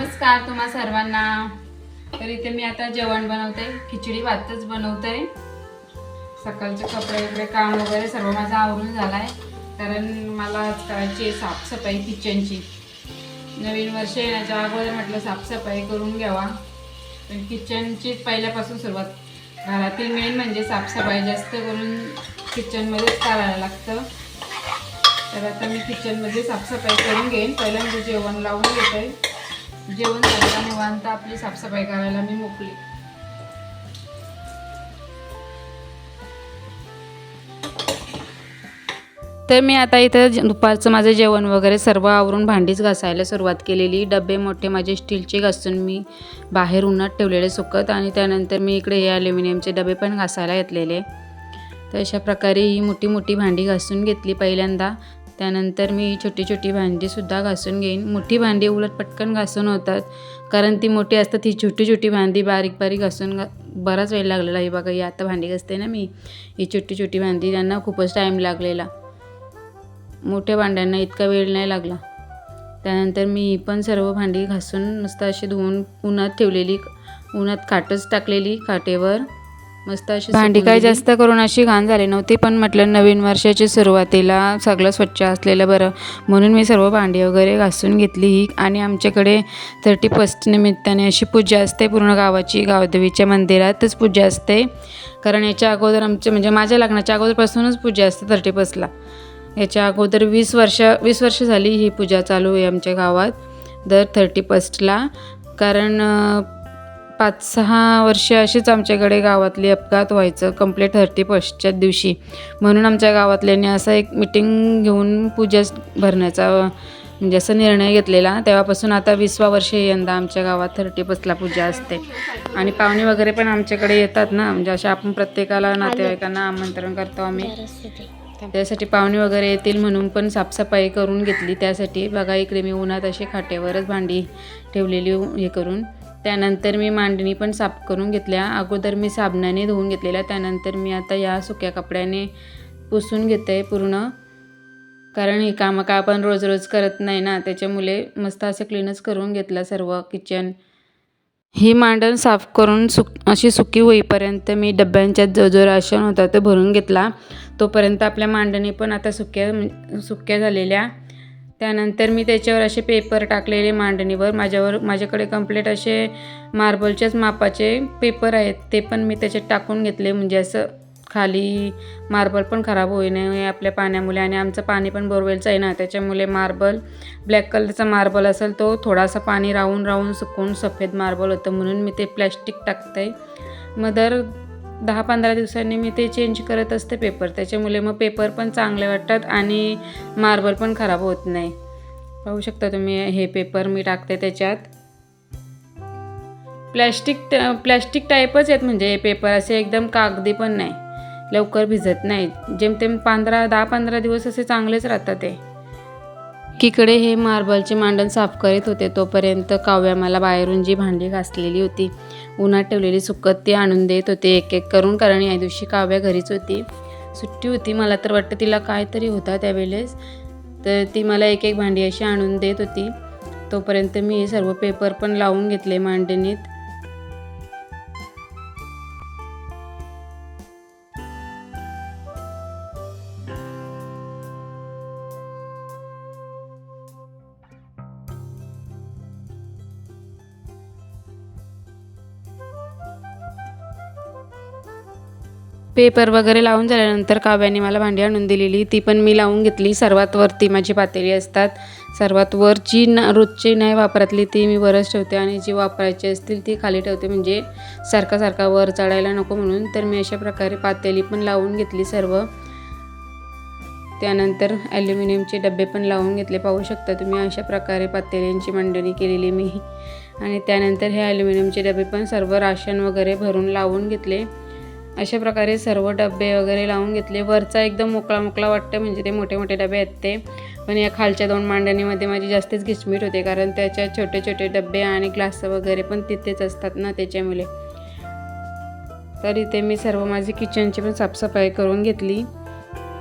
नमस्कार तुम्हा सर्वांना. तर इथे मी आता जेवण बनवते खिचडी भातच बनवते. सकाळचे कपडे वगैरे काम वगैरे सर्व माझं आवरून झाला आहे कारण मला आज करायची आहे साफसफाई किचनची नवीन वर्ष येण्याच्या अगोदर म्हटलं साफसफाई करून घ्यावा. पण किचनची पहिल्यापासून सुरुवात. घरातील मेन म्हणजे साफसफाई जास्त करून किचनमध्येच करायला लागतं. तर आता मी किचनमध्ये साफसफाई करून घेईन. पहिल्यांदा जेवण लावून घेते. जेवण झालं निवांत आपली साफसफाई करायला मी मोकली. तर मी आता इथं दुपारचं माझं जेवण वगैरे सर्व आवरून भांडीच घासायला सुरुवात केलेली. डबे मोठे माझे स्टीलचे घासून मी बाहेर उन्हात ठेवलेले सुकत आणि त्यानंतर मी इकडे हे ॲल्युमिनियमचे डबे पण घासायला घेतलेले. तर अशा प्रकारे ही मोठी मोठी भांडी घासून घेतली पहिल्यांदा. त्यानंतर मी छोटी छोटी भांडीसुद्धा घासून घेईन. मोठी भांडी उलट पटकन घासून होतात. कारण ती मोठी असतात ही छोटी छोटी भांडी बारीक बारीक घासून घा बराच वेळ लागलेला ही बघा ही आता भांडी घासते ना मी. ही छोटी छोटी भांडी त्यांना खूपच टाईम लागलेला. मोठ्या भांड्यांना इतका वेळ नाही लागला. त्यानंतर मी पण सर्व भांडी घासून मस्त अशी धुवून उन्हात ठेवलेली उन्हात खाटच टाकलेली काटेवर. मस्त अशी भांडी काय जास्त करून अशी घाण झाली नव्हती पण म्हटलं नवीन वर्षाची सुरुवातीला सगळं स्वच्छ असलेलं बरं. म्हणून मी सर्व भांडी वगैरे घासून घेतली ही. आणि आमच्याकडे थर्टी फर्स्ट निमित्ताने अशी पूजा असते पूर्ण गावाची गावदेवीच्या मंदिरातच पूजा असते. कारण याच्या अगोदर आमच्या म्हणजे माझ्या लग्नाच्या अगोदरपासूनच पूजा असते थर्टी फर्स्टला याच्या अगोदर वीस वर्ष वीस वर्ष झाली ही पूजा चालू आहे आमच्या गावात दर थर्टी फर्स्टला कारण पाच सहा वर्ष अशीच आमच्याकडे गावातली अपघात व्हायचं. कंप्लीट थर्टी फर्स्टच्या दिवशी. म्हणून आमच्या गावातल्यांनी असं एक मिटिंग घेऊन पूजा भरण्याचा म्हणजे असा निर्णय घेतलेला. तेव्हापासून आता विसवा वर्ष यंदा आमच्या गावात थर्टी फर्स्टला पूजा असते. आणि पाहुणे वगैरे पण आमच्याकडे येतात ना. म्हणजे अशा आपण प्रत्येकाला नातेवाईकांना आमंत्रण करतो आम्ही. त्यासाठी पाहुणे वगैरे येतील म्हणून पण साफसफाई करून घेतली. त्यासाठी बघा इकडे मी उन्हात अशी खाटेवरच भांडी ठेवलेली हे करून. त्यानंतर मी मांडणी पण साफ करून घेतल्या. अगोदर मी साबणाने धुवून घेतलेल्या त्यानंतर मी आता या सुक्या कपड्याने पुसून घेते पूर्ण. कारण ही कामं का आपण रोज रोज करत नाही ना त्याच्यामुळे मस्त असं क्लीनच करून घेतलं सर्व किचन ही मांडण साफ करून सुक अशी सुकी होईपर्यंत मी डब्यांच्यात जो जो राशन होता तो भरून घेतला. तोपर्यंत आपल्या मांडणी पण आता सुक्या सुक्या झालेल्या. त्यानंतर मी त्याच्यावर असे पेपर टाकलेले मांडणीवर. माझ्यावर माझ्याकडे कंप्लीट असे मार्बलच्याच मापाचे पेपर आहेत ते पण मी त्याच्यात टाकून घेतले. म्हणजे असं खाली मार्बल पण खराब होई नये आपल्या पाण्यामुळे आणि आमचं पाणी पण बोरवेलचं आहे ना त्याच्यामुळे मार्बल ब्लॅक कलरचा मार्बल असेल तो थोडासा पाणी राहून राहून सुकून सफेद मार्बल होतं म्हणून मी ते प्लॅस्टिक टाकते. मग दर दहा पंधरा दिवसांनी मी ते चेंज करत असते पेपर त्याच्यामुळे मग पेपर पण चांगले वाटतात आणि मार्बल पण खराब होत नाही. पाहू शकता तुम्ही हे पेपर मी टाकते त्याच्यात. प्लॅस्टिक प्लॅस्टिक टाईपच आहेत म्हणजे हे पेपर असे एकदम कागदी पण नाही. लवकर भिजत नाही. जेमतेम पंधरा दहा पंधरा दिवस असे चांगलेच राहतात ते. एकीकडे हे मार्बलचे मांडण साफ करीत होते तोपर्यंत काव्या मला बाहेरून जी भांडी घासलेली होती उन्हात ठेवलेली सुकत ती आणून देत होते एक एक करून कारण या दिवशी काव्या घरीच होती. सुट्टी होती मला तर वाटतं तिला काहीतरी होता त्यावेळेस तर ती मला एक एक भांडी अशी आणून देत होती. तोपर्यंत मी सर्व पेपर पण लावून घेतले मांडणीत. पेपर वगैरे लावून झाल्यानंतर काव्याने मला भांडी आणून दिलेली. ती पण मी लावून घेतली. सर्वात वरती माझी पातेली असतात. सर्वात वर जी ना रोजची नाही वापरातली ती मी वरच ठेवते आणि जी वापरायची असतील ती खाली ठेवते. म्हणजे सारखा सारखा वर चढायला नको म्हणून. तर मी अशा प्रकारे पातेली पण लावून घेतली सर्व. त्यानंतर ॲल्युमिनियमचे डबे पण लावून घेतले. पाहू शकता तुम्ही अशा प्रकारे पातेल्यांची मांडणी केलेली मी. आणि त्यानंतर हे ॲल्युमिनियमचे डबे पण सर्व राशन वगैरे भरून लावून घेतले. अशा प्रकारे सर्व डबे वगैरे लावून घेतले. वरचा एकदम मोकळा मोकळा वाटतं म्हणजे ते मोठे मोठे डबे आहेत ते. पण या खालच्या दोन मांडणीमध्ये माझी जास्तीच घिचमीट होते कारण त्याच्या छोटे छोटे डबे आणि ग्लास वगैरे पण तिथेच असतात ना त्याच्यामुळे. तर इथे मी सर्व माझी किचनची पण साफसफाई करून घेतली.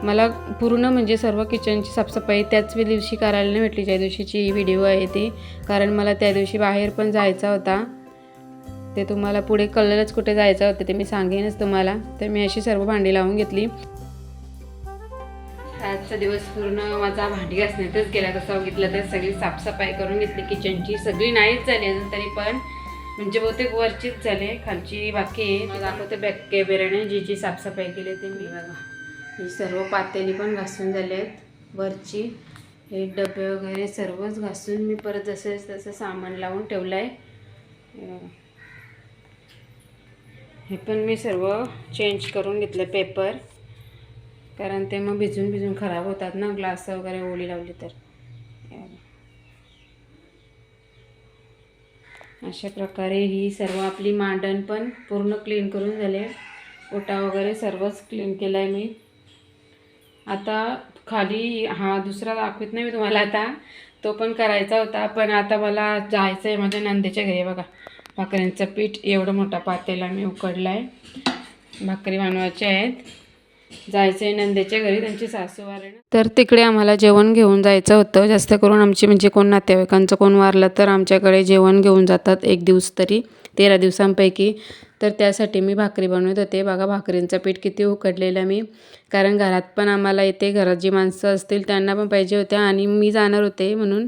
मला पूर्ण म्हणजे सर्व किचनची साफसफाई त्याच वे- दिवशी करायला नाही भेटली ज्या दिवशीची व्हिडिओ आहे ती. कारण मला त्या दिवशी बाहेर पण जायचा होता. ते तुम्हाला पुढे कलरच कुठे जायचं होतं ते मी सांगेनच तुम्हाला. तर मी अशी सर्व भांडी लावून घेतली. आजचा दिवस पूर्ण माझा भांडी घासण्यातच गेला. तसं बघितलं तर सगळी साफसफाई करून घेतली. किचनची सगळी नाहीच झाली अजून तरी पण. म्हणजे बहुतेक वरचीच झाले खालची बाकी आहे. मग दाखवते बॅक कॅमेऱ्याने जी जी साफसफाई केली ते मी. बघा ही सर्व पातेली पण घासून झाले आहेत. वरची हे डबे वगैरे सर्वच घासून मी परत जसं तसं सामान लावून ठेवलं आहे. हे पण मी सर्व चेंज करून घेतलं पेपर कारण ते मग भिजून भिजून खराब होतात ना ग्लास वगैरे ओली लावली तर. अशा प्रकारे ही सर्व आपली मांडण पण पूर्ण क्लीन करून झाले. ओटा वगैरे सर्वच क्लीन केलं आहे मी. आता खाली हा दुसरा दाखवत नाही मी तुम्हाला आता. तो पण करायचा होता पण आता मला जायचं आहे माझ्या नंदेच्या घरी बघा. भाकऱ्यांचं पीठ एवढं मोठा पातेला मी उकडला आहे भाकरी बनवायच्या आहेत. जायचं आहे नंदेच्या घरी त्यांची सासू वारे तर तिकडे आम्हाला जेवण घेऊन जायचं होतं. जास्त करून आमची म्हणजे कोण नातेवाईकांचं कोण वारलं तर आमच्याकडे जेवण घेऊन जातात एक दिवस तरी तेरा दिवसांपैकी. तर त्यासाठी मी भाकरी बनवत होते. बघा भाकरींचं पीठ किती उकडलेलं मी. कारण घरात पण आम्हाला येते घरात जी माणसं असतील त्यांना पण पाहिजे होत्या आणि मी जाणार होते म्हणून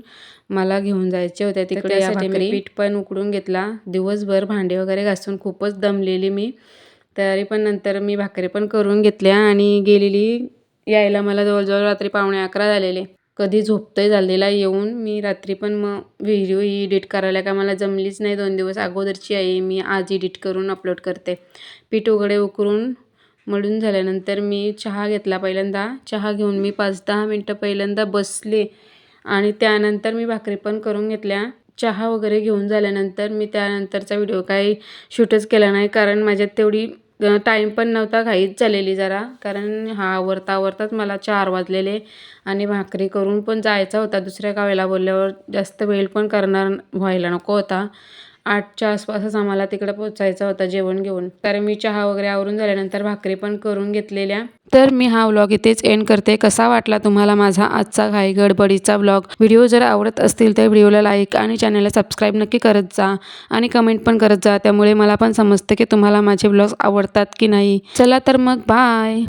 मला घेऊन जायचे होते तिकडे त्यासाठी मी पीठ पण उकडून घेतला. दिवसभर भांडे वगैरे घासून खूपच दमलेली मी. तरी पण नंतर मी भाकरी पण करून घेतल्या आणि गेलेली यायला मला जवळजवळ रात्री पावणे अकरा झालेले. कधी झोपतंय झालेला येऊन मी रात्री पण मग व्हिडिओ एडिट करायला का मला जमलीच नाही दोन दिवस अगोदरची आहे मी आज एडिट करून अपलोड करते. पीठ उघडे उकरून मळून झाल्यानंतर मी चहा घेतला पहिल्यांदा. चहा घेऊन मी पाच दहा मिनटं पहिल्यांदा बसले. आणि त्यानंतर मी भाकरी पण करून घेतल्या. चहा वगैरे घेऊन झाल्यानंतर मी त्यानंतरचा व्हिडिओ काही शूटच केला नाही. कारण माझ्यात तेवढी टाईम पण नव्हता घाईच झालेली जरा. कारण हा आवरता आवरताच मला चार वाजलेले आणि भाकरी करून पण जायचा होता. दुसऱ्या गावाला बोलल्यावर जास्त वेळ पण करणार व्हायला नको होता. आठच्या आसपासच आम्हाला तिकडे पोहोचायचा होता जेवण घेऊन. तर मी चहा वगैरे आवरून झाल्यानंतर भाकरी पण करून घेतलेल्या. तर मी हा व्लॉग इथेच एंड करते. कसा वाटला तुम्हाला माझा आजचा घाई गडबडीचा व्लॉग? व्हिडिओ जर आवडत असतील तर व्हिडिओला लाईक आणि चॅनलला सबस्क्राईब नक्की करत जा. आणि कमेंट पण करत जा. त्यामुळे मला पण समजतं की तुम्हाला माझे ब्लॉग्स आवडतात की नाही. चला तर मग बाय